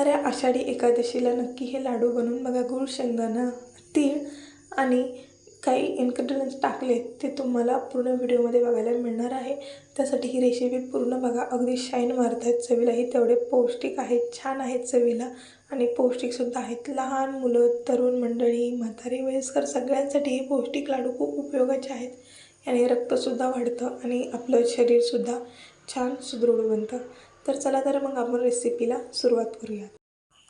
येणाऱ्या आषाढी एकादशीला नक्की हे लाडू बनवून बघा गुळ शेंगदाणा तीळ आणि काही इन्ग्रेडियंट्स टाकले ते तुम्हाला पूर्ण व्हिडिओमध्ये बघायला मिळणार आहे. त्यासाठी ही रेसिपी पूर्ण बघा अगदी शाईन मारत आहेत चवीलाही तेवढे पौष्टिक आहेत छान आहेत चवीला. आणि पौष्टिकसुद्धा आहेत. लहान मुलं तरुण मंडळी म्हातारी वयस्कर सगळ्यांसाठी हे पौष्टिक लाडू खूप उपयोगाचे आहेत. याने रक्तसुद्धा वाढतं आणि आपलं शरीरसुद्धा छान सुदृढ बनतं. तर चला तर मग आपण रेसिपीला सुरुवात करूया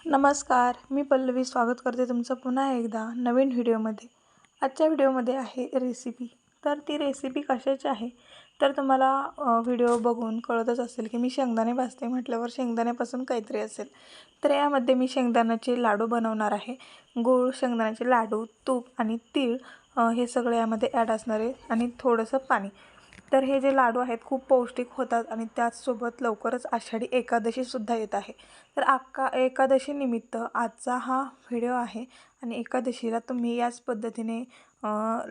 नमस्कार मी पल्लवी स्वागत करते तुमचं पुन्हा एकदा नवीन व्हिडिओमध्ये. आजच्या व्हिडिओमध्ये आहे रेसिपी तर ती रेसिपी कशाची आहे? तर तुम्हाला व्हिडिओ बघून कळतच असेल की मी शेंगदाणे भाजते म्हटल्यावर शेंगदाण्यापासून काहीतरी असेल. तर यामध्ये मी शेंगदाण्याचे लाडू बनवणार आहे. गूळ शेंगदाण्याचे लाडू तूप आणि तीळ हे सगळे यामध्ये ॲड असणार आहे आणि थोडंसं पाणी. तर हे जे लाडू आहेत खूप पौष्टिक होतात आणि त्याचसोबत लवकरच आषाढी एकादशीसुद्धा येत आहे. तर आका एकादशीनिमित्त आजचा हा व्हिडिओ आहे आणि एकादशीला तुम्ही याच पद्धतीने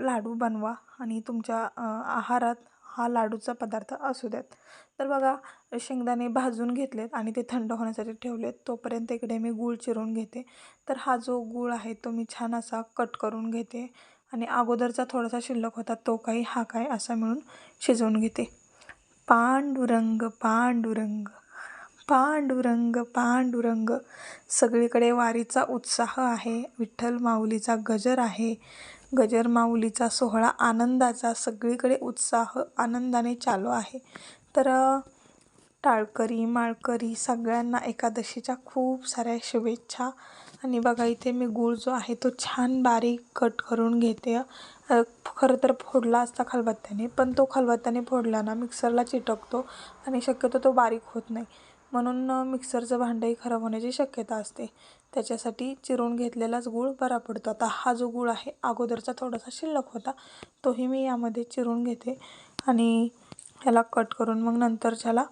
लाडू बनवा आणि तुमच्या आहारात हा लाडूचा पदार्थ असू द्यात. तर बघा शेंगदाणे भाजून घेतलेत आणि ते थंड होण्यासाठी ठेवलेत. तोपर्यंत इकडे मी गूळ चिरून घेते. तर हा जो गूळ आहे तो मी छान असा कट करून घेते. आणि अगोदरचा थोडासा शिल्लक होता तो काही हा काय असा मिळून शिजवून घेते. पांडुरंग पांडुरंग पांडुरंग पांडुरंग. सगळीकडे वारीचा उत्साह आहे विठ्ठल माऊलीचा गजर आहे. गजर माऊलीचा सोहळा आनंदाचा सगळीकडे उत्साह आनंदाने चालू आहे. तर टाळकरी माळकरी सगळ्यांना एकादशीच्या खूप साऱ्या शुभेच्छा. आणि बघा इथे मी गूळ जो आहे तो छान बारीक कट करून घेते. खरं तर फोडला असता खलबत्त्याने पण तो खलबत्त्याने फोडला ना मिक्सरला चिटकतो आणि शक्यतो तो बारीक होत नाही. म्हणून मिक्सरचं भांडंही खराब होण्याची शक्यता असते. त्याच्यासाठी चिरून घेतलेलाच गूळ बरा पडतो. आता हा जो गूळ आहे अगोदरचा थोडासा शिल्लक होता तोही मी यामध्ये चिरून घेते. आणि ह्याला कट करून मग नंतरच्याला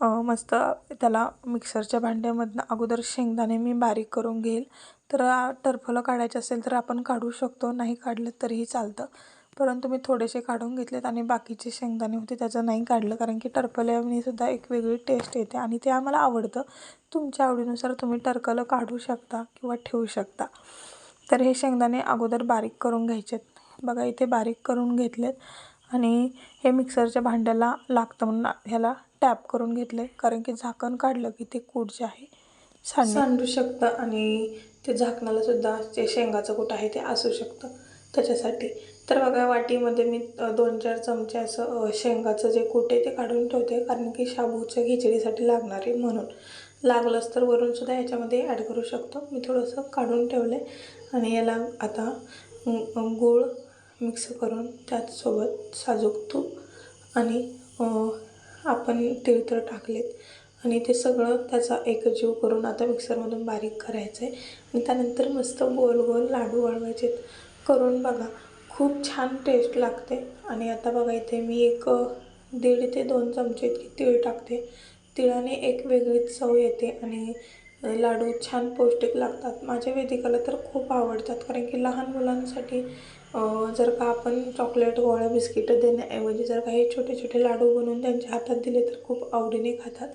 मस्त त्याला मिक्सरच्या भांड्यामधनं अगोदर शेंगदाणे मी बारीक करून घेईल. तर टरफलं काढायचे असेल तर आपण काढू शकतो नाही काढलं तरीही चालतं. परंतु मी थोडेसे काढून घेतलेत आणि बाकीचे शेंगदाणे होते त्याचं नाही काढलं कारण की टरफल्यानीसुद्धा एक वेगळी टेस्ट येते आणि ते आम्हाला आवडतं. तुमच्या आवडीनुसार तुम्ही टरकलं काढू शकता किंवा ठेवू शकता. तर हे शेंगदाणे अगोदर बारीक करून घ्यायचे बघा इथे बारीक करून घेतलेत आणि हे मिक्सरच्या भांड्याला लागतं म्हणून ह्याला टॅप करून घेतलं आहे कारण की झाकण काढलं की ते कूट जे आहे सांड. सांडू शकतं आणि ते झाकणाला सुद्धा जे शेंगाचं कूट आहे ते असू शकतं त्याच्यासाठी. तर बघा वाटीमध्ये मी दोन चार चमचे असं शेंगाचं जे कूट आहे ते काढून ठेवते. कारण की शाबूच्या खिचडीसाठी लागणार आहे म्हणून. लागलंच तर वरूनसुद्धा याच्यामध्ये ॲड करू शकतो. मी थोडंसं काढून ठेवलं आहे आणि याला आता गूळ मिक्स करून त्याचसोबत साजूक तूप आणि आपण तीळ तर टाकलेत. आणि ते सगळं त्याचा एकजीव करून आता मिक्सरमधून बारीक करायचं आहे आणि त्यानंतर मस्त गोल गोल लाडू वळवायचे करून बघा. खूप छान टेस्ट लागते. आणि आता बघा इथे मी एक दीड ते दोन चमचे इतकी तीळ टाकते. तिळाने एक वेगळीच चव येते आणि लाडू छान पौष्टिक लागतात. माझ्या वेदिकाला तर खूप आवडतात. कारण की लहान मुलांसाठी जर का आपण चॉकलेट गोळ्या बिस्किटं देण्याऐवजी जर का हे छोटे छोटे लाडू बनवून त्यांच्या हातात दिले तर खूप आवडीने खातात.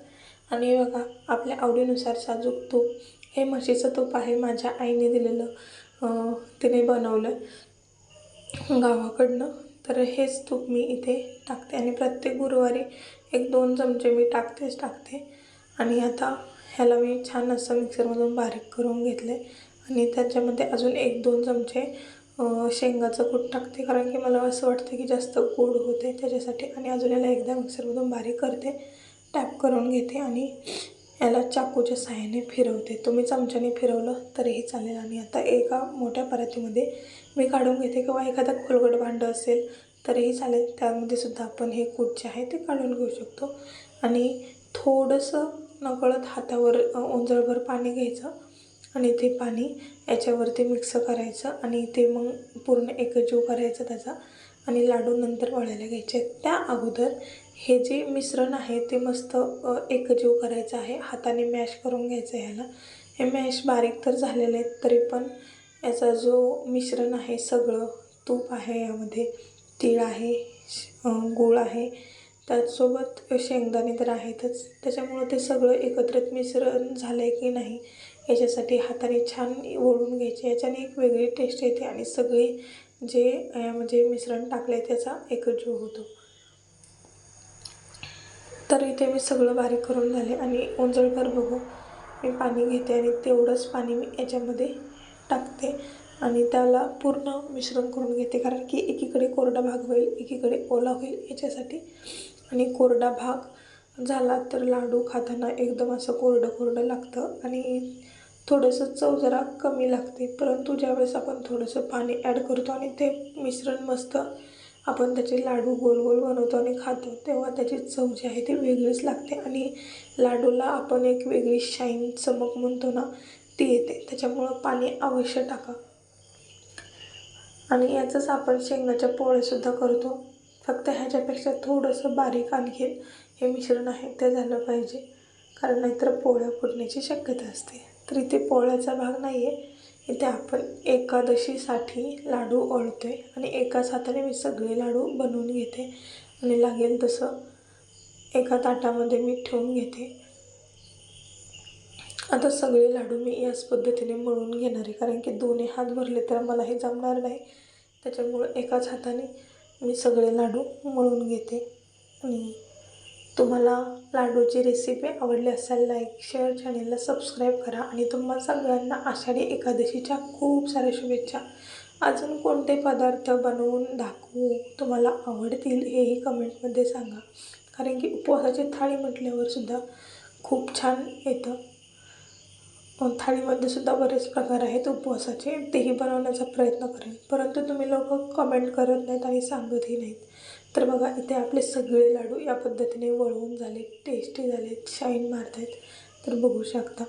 आणि बघा आपल्या आवडीनुसार साजूक तूप हे म्हशीचं तूप आहे माझ्या आईने दिलेलं. तिने बनवलं गावाकडनं. तर हेच तूप मी इथे टाकते आणि प्रत्येक गुरुवारी एक दोन चमचे मी टाकतेच टाकते. आणि आता ह्याला मी छान असं मिक्सरमधून बारीक करून घेतले आणि त्याच्यामध्ये अजून एक दोन चमचे शेंगाचं कूट टाकते कारण की मला असं वाटतं की जास्त गोड होते त्याच्यासाठी. आणि अजून याला एकदा मिक्सरमधून बारीक करते टॅप करून घेते आणि याला चाकूच्या साह्याने फिरवते. तुम्ही चमच्याने फिरवलं तरीही चालेल. आणि आता एका मोठ्या परातीमध्ये मी काढून घेते किंवा एखादं खोलगट भांडं असेल तरीही चालेल. त्यामध्ये सुद्धा आपण हे कूट जे आहे ते काढून घेऊ शकतो. आणि थोडंसं नकळत हातावर ओंजळभर पाणी घ्यायचं. आणि ते पाणी याच्यावरती मिक्स करायचं आणि ते मग पूर्ण एकजीव करायचं त्याचा. आणि लाडू नंतर वळायला घ्यायचे. त्या अगोदर हे जे मिश्रण आहे ते मस्त एकजीव करायचं आहे. हाताने मॅश करून घ्यायचं ह्याला. हे मॅश बारीक तर झालेले आहेत तरी पण याचा जो मिश्रण आहे सगळं तूप आहे यामध्ये तीळ आहे गूळ आहे त्याचसोबत शेंगदाणे तर आहेतच. त्याच्यामुळं ते सगळं एकत्रित मिश्रण झालं आहे की नाही याच्यासाठी हाताने छान ओढून घ्यायचे. याच्याने एक वेगळी टेस्ट येते आणि सगळे जे म्हणजे मिश्रण टाकले त्याचा एकजीव होतो. तर इथे मी सगळं बारीक करून झाले आणि उंजळभर बघू. मी पाणी घेते आणि तेवढंच पाणी मी याच्यामध्ये टाकते. आणि त्याला पूर्ण मिश्रण करून घेते कारण की एकीकडे कोरडा भाग होईल एकीकडे ओला होईल याच्यासाठी. आणि कोरडा भाग झाला तर लाडू खाताना एकदम असं कोरडं कोरडं लागतं आणि थोडंसं चव जरा कमी लागते. परंतु ज्यावेळेस आपण थोडंसं पाणी ॲड करतो आणि ते मिश्रण मस्त आपण त्याचे लाडू गोल गोल बनवतो आणि खातो तेव्हा त्याची चव जी आहे ती वेगळीच लागते आणि लाडूला आपण एक वेगळी शाईन चमक म्हणतो ना ती येते. त्याच्यामुळं पाणी अवश्य टाका. आणि याचंच आपण शेंगाच्या पोळ्यासुद्धा करतो. फक्त ह्याच्यापेक्षा थोडंसं बारीक आणखीन हे मिश्रण आहे ते झालं पाहिजे. कारण नाहीतर पोळ्या फुटण्याची शक्यता असते. तर इथे पोळ्याचा भाग नाही आहे इथे आपण एकादशीसाठी लाडू ओळतो आहे आणि एकाच हाताने मी सगळे लाडू बनवून घेते. आणि लागेल तसं एका ताटामध्ये मी ठेवून घेते. आता सगळे लाडू मी याच पद्धतीने मळून घेणार आहे. कारण की दोन्ही हात भरले तर मला हे जमणार नाही. त्याच्यामुळं एकाच हाताने मी सगळे लाडू मळून घेते. आणि तुम्हाला लाडूची रेसिपी आवडली असेल लाईक शेअर चॅनेलला सबस्क्राईब करा आणि तुम्हा सगळ्यांना आषाढी एकादशीच्या खूप साऱ्या शुभेच्छा. अजून कोणते पदार्थ बनवून दाखवू तुम्हाला आवडतील हेही कमेंटमध्ये सांगा. कारण की उपवासाची थाळी म्हटल्यावर सुद्धा खूप छान येतं. थाळीमध्ये सुद्धा बरेच प्रकार आहेत उपवासाचे तेही बनवण्याचा प्रयत्न करेन. परंतु तुम्ही लोक कमेंट करत नाहीत आणि सांगतही नाहीत. तर बघा इथे आपले सगळे लाडू या पद्धतीने वळवून झाले टेस्टी झाले शाईन मारत आहेत तर बघू शकता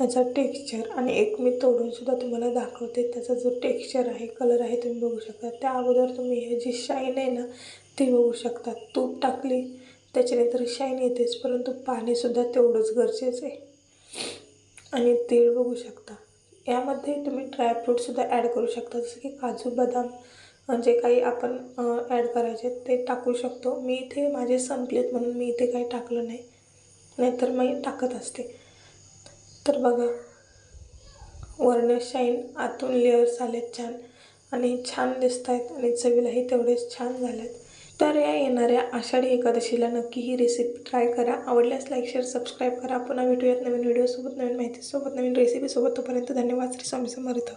याचा टेक्स्चर आणि एक मी तोडूनसुद्धा तुम्हाला दाखवते त्याचा जो टेक्स्चर आहे कलर आहे तुम्ही बघू शकता. त्या अगोदर तुम्ही हे जी शाईन आहे ना ती बघू शकता. तूप टाकली त्याच्याने तर शाईन येतेच परंतु पाणीसुद्धा तेवढंच गरजेचं आहे. आणि तीळ बघू शकता. यामध्ये तुम्ही ड्रायफ्रूटसुद्धा ॲड करू शकता जसं की काजू बदाम जे काही आपण ॲड करायचे ते टाकू शकतो. मी इथे माझे संपलेत म्हणून मी इथे काही टाकलं नाही. नाहीतर मी टाकत असते. तर बघा वर्ण शाईन आतून लेअर्स आलेत छान. आणि छान दिसत आहेत आणि चवीलाही तेवढेच छान झालेत. तर या येणाऱ्या आषाढी एकादशीला नक्की ही रेसिपी ट्राय करा. आवडल्यास लाईक शेअर सबस्क्राईब करा. पुन्हा भेटूयात नवीन व्हिडिओसोबत नवीन माहितीसोबत नवीन रेसिपीसोबत तोपर्यंत धन्यवाद. श्री स्वामी समर्थ.